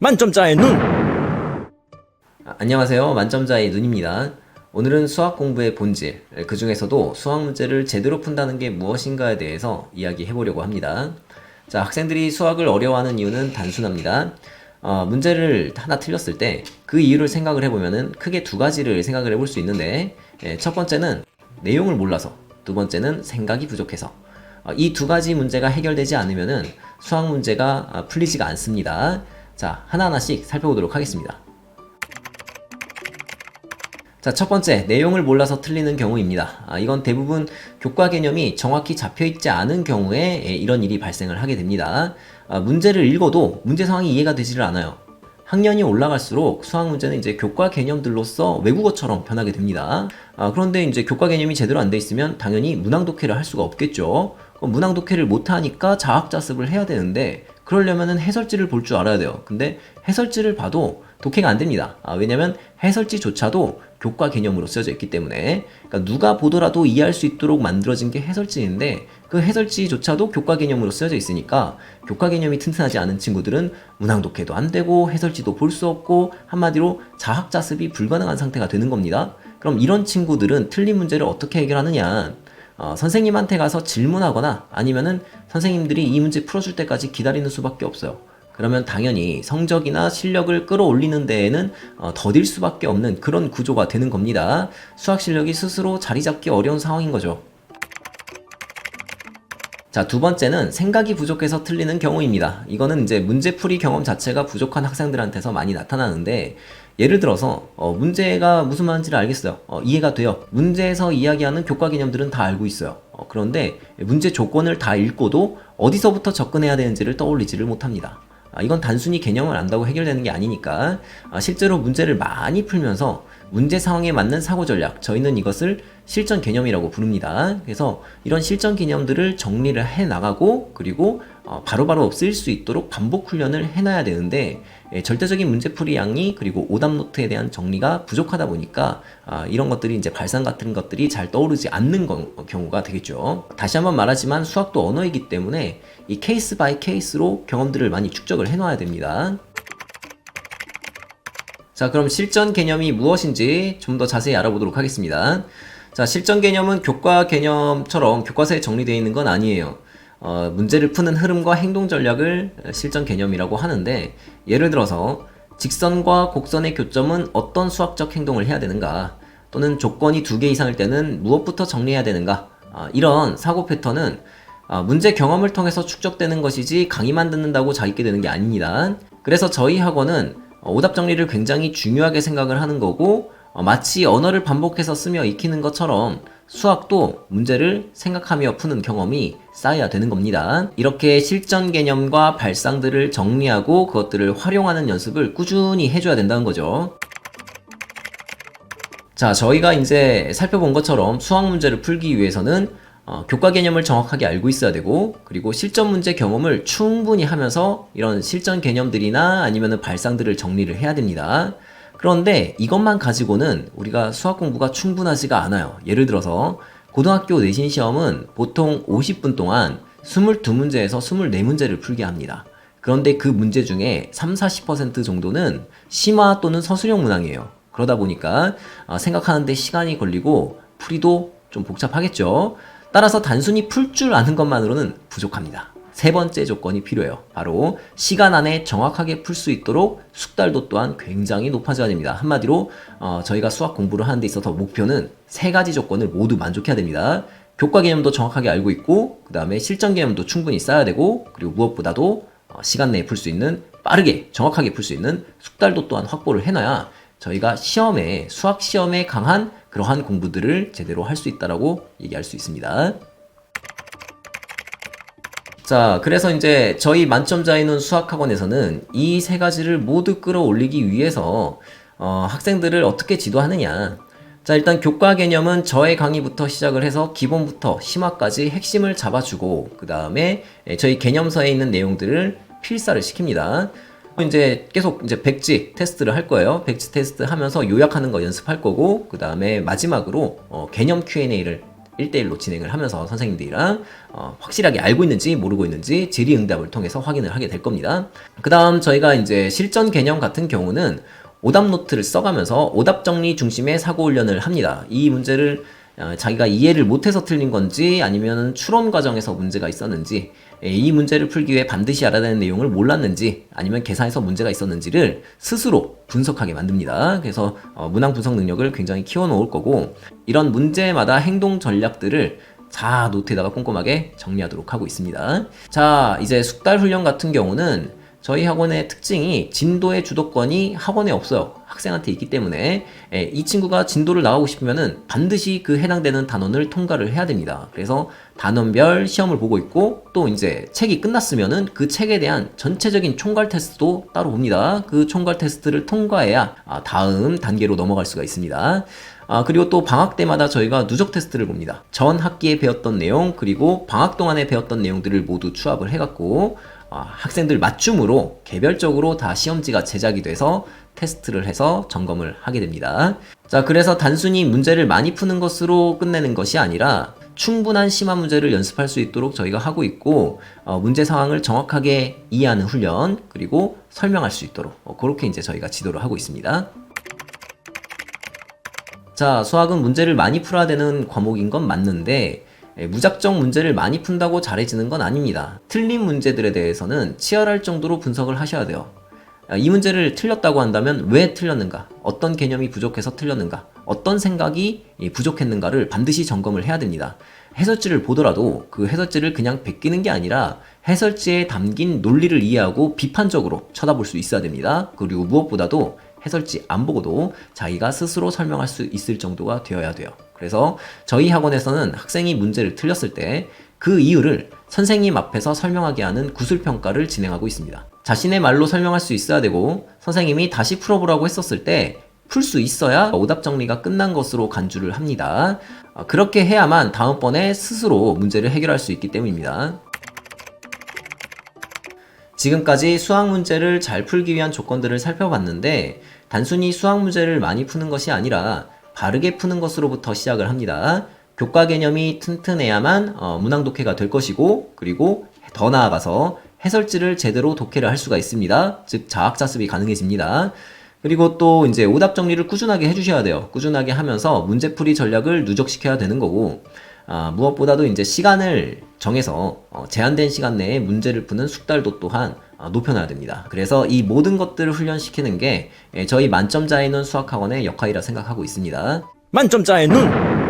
만점자의 눈! 아, 안녕하세요. 만점자의 눈입니다. 오늘은 수학 공부의 본질, 그 중에서도 수학 문제를 제대로 푼다는 게 무엇인가에 대해서 이야기해 보려고 합니다. 자, 학생들이 수학을 어려워하는 이유는 단순합니다. 어, 문제를 하나 틀렸을 때 그 이유를 생각을 해보면은 크게 두 가지를 생각을 해볼 수 있는데, 예, 첫 번째는 내용을 몰라서, 두 번째는 생각이 부족해서. 어, 이두 가지 문제가 해결되지 않으면은 수학 문제가 아, 풀리지가 않습니다. 자, 하나하나씩 살펴보도록 하겠습니다. 자, 첫 번째, 내용을 몰라서 틀리는 경우입니다. 아, 이건 대부분 교과 개념이 정확히 잡혀 있지 않은 경우에 예, 이런 일이 발생을 하게 됩니다. 아, 문제를 읽어도 문제 상황이 이해가 되지를 않아요. 학년이 올라갈수록 수학 문제는 이제 교과 개념들로서 외국어처럼 변하게 됩니다. 아, 그런데 이제 교과 개념이 제대로 안 돼 있으면 당연히 문항 독해를 할 수가 없겠죠. 문항 독해를 못 하니까 자학자습을 해야 되는데 그러려면은 해설지를 볼 줄 알아야 돼요. 근데 해설지를 봐도 독해가 안 됩니다. 아, 왜냐면 해설지조차도 교과 개념으로 쓰여져 있기 때문에 그러니까 누가 보더라도 이해할 수 있도록 만들어진 게 해설지인데 그 해설지조차도 교과 개념으로 쓰여져 있으니까 교과 개념이 튼튼하지 않은 친구들은 문항 독해도 안 되고 해설지도 볼 수 없고 한마디로 자학자습이 불가능한 상태가 되는 겁니다. 그럼 이런 친구들은 틀린 문제를 어떻게 해결하느냐? 어, 선생님한테 가서 질문하거나 아니면은 선생님들이 이 문제 풀어줄 때까지 기다리는 수밖에 없어요. 그러면 당연히 성적이나 실력을 끌어올리는 데에는 어, 더딜 수밖에 없는 그런 구조가 되는 겁니다. 수학 실력이 스스로 자리 잡기 어려운 상황인 거죠. 자, 두 번째는 생각이 부족해서 틀리는 경우입니다. 이거는 이제 문제풀이 경험 자체가 부족한 학생들한테서 많이 나타나는데, 예를 들어서, 어, 문제가 무슨 말인지를 알겠어요. 어, 이해가 돼요. 문제에서 이야기하는 교과 개념들은 다 알고 있어요. 어, 그런데 문제 조건을 다 읽고도 어디서부터 접근해야 되는지를 떠올리지를 못합니다. 아, 이건 단순히 개념을 안다고 해결되는 게 아니니까 아, 실제로 문제를 많이 풀면서 문제 상황에 맞는 사고 전략 저희는 이것을 실전 개념이라고 부릅니다. 그래서 이런 실전 개념들을 정리를 해 나가고 그리고 어, 바로바로 쓸 수 있도록 반복 훈련을 해놔야 되는데 예, 절대적인 문제풀이 양이 그리고 오답 노트에 대한 정리가 부족하다 보니까 아, 이런 것들이 이제 발상 같은 것들이 잘 떠오르지 않는 거- 경우가 되겠죠. 다시 한번 말하지만 수학도 언어이기 때문에 이 케이스 바이 케이스로 경험들을 많이 축적을 해놔야 됩니다. 자, 그럼 실전 개념이 무엇인지 좀 더 자세히 알아보도록 하겠습니다. 자, 실전 개념은 교과 개념처럼 교과서에 정리되어 있는 건 아니에요. 어, 문제를 푸는 흐름과 행동 전략을 실전 개념이라고 하는데, 예를 들어서, 직선과 곡선의 교점은 어떤 수학적 행동을 해야 되는가, 또는 조건이 두 개 이상일 때는 무엇부터 정리해야 되는가, 아, 이런 사고 패턴은 아, 문제 경험을 통해서 축적되는 것이지 강의만 듣는다고 잘 있게 되는 게 아닙니다. 그래서 저희 학원은 어, 오답 정리를 굉장히 중요하게 생각을 하는 거고 어, 마치 언어를 반복해서 쓰며 익히는 것처럼 수학도 문제를 생각하며 푸는 경험이 쌓여야 되는 겁니다. 이렇게 실전 개념과 발상들을 정리하고 그것들을 활용하는 연습을 꾸준히 해줘야 된다는 거죠. 자, 저희가 이제 살펴본 것처럼 수학 문제를 풀기 위해서는 어, 교과 개념을 정확하게 알고 있어야 되고, 그리고 실전 문제 경험을 충분히 하면서 이런 실전 개념들이나 아니면 발상들을 정리를 해야 됩니다. 그런데 이것만 가지고는 우리가 수학 공부가 충분하지가 않아요. 예를 들어서 고등학교 내신 시험은 보통 50분 동안 22문제에서 24문제를 풀게 합니다. 그런데 그 문제 중에 3, 40% 정도는 심화 또는 서술형 문항이에요. 그러다 보니까 어, 생각하는데 시간이 걸리고 풀이도 좀 복잡하겠죠. 따라서 단순히 풀 줄 아는 것만으로는 부족합니다. 세 번째 조건이 필요해요. 바로 시간 안에 정확하게 풀 수 있도록 숙달도 또한 굉장히 높아져야 됩니다. 한마디로 어, 저희가 수학 공부를 하는 데 있어서 목표는 세 가지 조건을 모두 만족해야 됩니다. 교과 개념도 정확하게 알고 있고 그 다음에 실전 개념도 충분히 쌓아야 되고 그리고 무엇보다도 어, 시간 내에 풀 수 있는 빠르게 정확하게 풀 수 있는 숙달도 또한 확보를 해놔야 저희가 시험에 수학 시험에 강한 그러한 공부들을 제대로 할 수 있다라고 얘기할 수 있습니다. 자, 그래서 이제 저희 만점자인은 수학학원에서는 이 세 가지를 모두 끌어올리기 위해서 어, 학생들을 어떻게 지도하느냐. 자, 일단 교과 개념은 저의 강의부터 시작을 해서 기본부터 심화까지 핵심을 잡아주고 그 다음에 저희 개념서에 있는 내용들을 필사를 시킵니다. 이제 계속 이제 백지 테스트를 할 거예요. 백지 테스트 하면서 요약하는 거 연습할 거고 그 다음에 마지막으로 어, 개념 Q&A를 1대1로 진행을 하면서 선생님들이랑 어, 확실하게 알고 있는지 모르고 있는지 질의응답을 통해서 확인을 하게 될 겁니다. 그 다음 저희가 이제 실전 개념 같은 경우는 오답 노트를 써가면서 오답 정리 중심의 사고 훈련을 합니다. 이 문제를 어, 자기가 이해를 못해서 틀린 건지 아니면 추론 과정에서 문제가 있었는지 예, 이 문제를 풀기 위해 반드시 알아야 되는 내용을 몰랐는지 아니면 계산에서 문제가 있었는지를 스스로 분석하게 만듭니다. 그래서 어, 문항 분석 능력을 굉장히 키워놓을 거고 이런 문제마다 행동 전략들을 자 노트에다가 꼼꼼하게 정리하도록 하고 있습니다. 자 이제 숙달 훈련 같은 경우는 저희 학원의 특징이 진도의 주도권이 학원에 없어요. 학생한테 있기 때문에 예, 이 친구가 진도를 나가고 싶으면은 반드시 그 해당되는 단원을 통과를 해야 됩니다. 그래서 단원별 시험을 보고 있고 또 이제 책이 끝났으면은 그 책에 대한 전체적인 총괄 테스트도 따로 봅니다. 그 총괄 테스트를 통과해야 아, 다음 단계로 넘어갈 수가 있습니다. 아, 그리고 또 방학 때마다 저희가 누적 테스트를 봅니다. 전 학기에 배웠던 내용, 그리고 방학 동안에 배웠던 내용들을 모두 추합을 해갖고, 아, 학생들 맞춤으로 개별적으로 다 시험지가 제작이 돼서 테스트를 해서 점검을 하게 됩니다. 자, 그래서 단순히 문제를 많이 푸는 것으로 끝내는 것이 아니라 충분한 심화 문제를 연습할 수 있도록 저희가 하고 있고, 어, 문제 상황을 정확하게 이해하는 훈련, 그리고 설명할 수 있도록, 어, 그렇게 이제 저희가 지도를 하고 있습니다. 자, 수학은 문제를 많이 풀어야 되는 과목인 건 맞는데, 예, 무작정 문제를 많이 푼다고 잘해지는 건 아닙니다. 틀린 문제들에 대해서는 치열할 정도로 분석을 하셔야 돼요. 아, 이 문제를 틀렸다고 한다면 왜 틀렸는가? 어떤 개념이 부족해서 틀렸는가? 어떤 생각이 이 부족했는가를 반드시 점검을 해야 됩니다. 해설지를 보더라도 그 해설지를 그냥 베끼는 게 아니라 해설지에 담긴 논리를 이해하고 비판적으로 쳐다볼 수 있어야 됩니다. 그리고 무엇보다도 해설지 안 보고도 자기가 스스로 설명할 수 있을 정도가 되어야 돼요. 그래서 저희 학원에서는 학생이 문제를 틀렸을 때 그 이유를 선생님 앞에서 설명하게 하는 구술평가를 진행하고 있습니다. 자신의 말로 설명할 수 있어야 되고 선생님이 다시 풀어보라고 했었을 때 풀 수 있어야 오답 정리가 끝난 것으로 간주를 합니다. 어, 그렇게 해야만 다음번에 스스로 문제를 해결할 수 있기 때문입니다. 지금까지 수학 문제를 잘 풀기 위한 조건들을 살펴봤는데 단순히 수학 문제를 많이 푸는 것이 아니라 바르게 푸는 것으로부터 시작을 합니다. 교과 개념이 튼튼해야만 어, 문항 독해가 될 것이고 그리고 더 나아가서 해설지를 제대로 독해를 할 수가 있습니다. 즉 자학자습이 가능해집니다. 그리고 또 이제 오답 정리를 꾸준하게 해주셔야 돼요. 꾸준하게 하면서 문제풀이 전략을 누적시켜야 되는 거고 아, 무엇보다도 이제 시간을 정해서 어, 제한된 시간 내에 문제를 푸는 숙달도 또한 어, 높여놔야 됩니다. 그래서 이 모든 것들을 훈련시키는 게 예, 저희 만점자의 눈 수학학원의 역할이라 생각하고 있습니다. 만점자의 눈